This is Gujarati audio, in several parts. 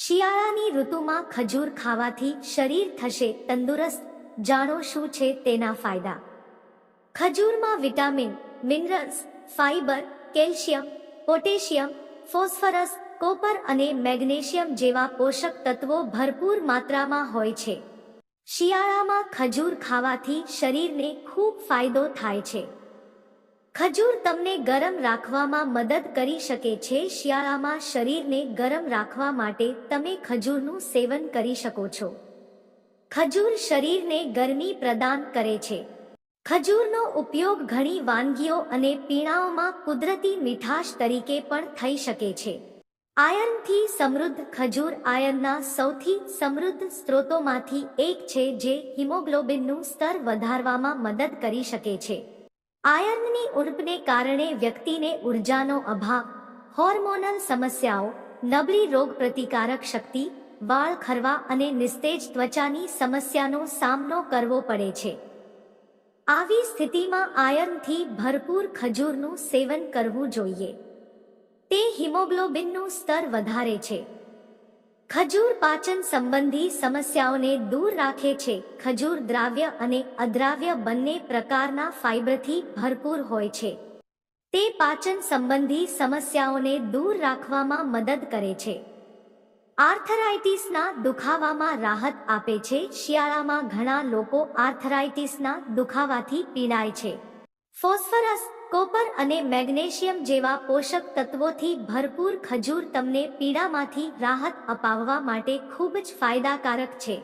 શિયાળાની ઋતુમાં ખજૂર ખાવાથી શરીર થશે તંદુરસ્ત. જાણો શું છે તેના ફાયદા? ખજૂરમાં vitamin, minerals fibre calcium, potassium, phosphorus, copper અને મેગ્નેશિયમ જેવા પોષક તત્વો ભરપૂર માત્રામાં હોય છે. શિયાળામાં ખજૂર ખાવાથી શરીરને ખૂબ ફાયદો થાય છે. ખજૂર તમને ગરમ રાખવામાં મદદ કરી શકે છે. શિયાળામાં શરીરને ગરમ રાખવા માટે તમે ખજૂરનું સેવન કરી શકો છો. ખજૂર શરીરને ગરમી પ્રદાન કરે છે. ખજૂરનો ઉપયોગ ઘણી વાનગીઓ અને પીણાઓમાં કુદરતી મીઠાશ તરીકે પણ થઈ શકે છે. આયર્નથી સમૃદ્ધ ખજૂર આયર્નના સૌથી સમૃદ્ધ સ્ત્રોતોમાંથી એક છે જે હિમોગ્લોબિનનું સ્તર વધારવામાં મદદ કરી શકે છે. આયર્નની ઉણપને કારણે વ્યક્તિને ઉર્જાનો અભાવ, હોર્મોનલ સમસ્યાઓ, નબળી રોગ પ્રતિકારક શક્તિ, વાળ ખરવા અને નિસ્તેજ ત્વચાની સમસ્યાનો સામનો કરવો પડે છે. આવી સ્થિતિમાં આયર્નથી ભરપૂર ખજૂરનું સેવન કરવું જોઈએ. તે હિમોગ્લોબિનનું સ્તર વધારે છે. ખજૂર પાચન સંબંધી સમસ્યાઓને દૂર રાખે છે. ખજૂર દ્રાવ્ય અને અદ્રાવ્ય બંને પ્રકારના ફાઇબરથી ભરપૂર હોય છે. તે પાચન સંબંધી સમસ્યાઓને દૂર રાખવામાં મદદ કરે છે. આર્થરાઇટિસના દુખાવામાં રાહત આપે છે. શિયાળામાં ઘણા લોકો આર્થરાઇટિસના દુખાવાથી પીડાય છે. ફોસ્ફરસ, કોપર અને મેગ્નેશિયમ જેવા પોષક તત્વોથી ભરપૂર ખજૂર તમને પીડામાંથી રાહત અપાવવા માટે ખૂબ જ ફાયદાકારક છે.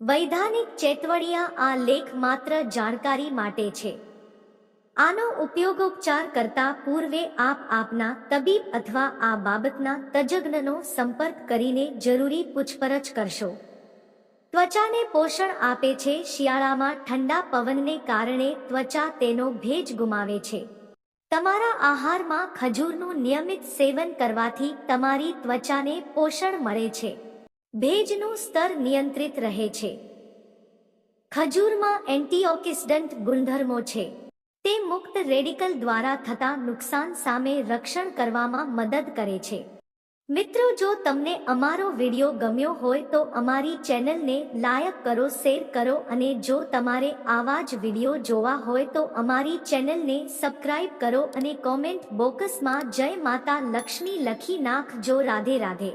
વૈધાનિક ચેતવણીયા આ લેખ માત્ર જાણકારી માટે છે. આનો ઉપયોગોપચાર કરતા પૂર્વે આપ આપના તબીબ અથવા આ બાબતના તજજ્ઞનો સંપર્ક કરીને જરૂરી પૂછપરછ કરશો. ત્વચાને પોષણ આપે છે, શિયાળામાં ઠંડા પવનને કારણે ત્વચા તેનો ભેજ ગુમાવે છે. તમારા આહારમાં ખજૂરનું નિયમિત સેવન કરવાથી તમારી ત્વચાને પોષણ મળે છે. ભેજનું સ્તર નિયંત્રિત રહે છે. ખજૂરમાં એન્ટીઓક્સિડન્ટ ગુણધર્મો છે. તે મુક્ત રેડિકલ દ્વારા થતા નુકસાન સામે રક્ષણ કરવામાં મદદ કરે છે. મિત્રો, જો તમને અમારો વિડિયો ગમ્યો હોય તો અમારી ચેનલને લાયક કરો, શેર કરો અને જો તમારે આવા જ વિડિયો જોવા હોય તો અમારી ચેનલને સબસ્ક્રાઇબ કરો અને કોમેન્ટ બોક્સમાં જય માતા લક્ષ્મી લખી નાખજો. રાધે રાધે.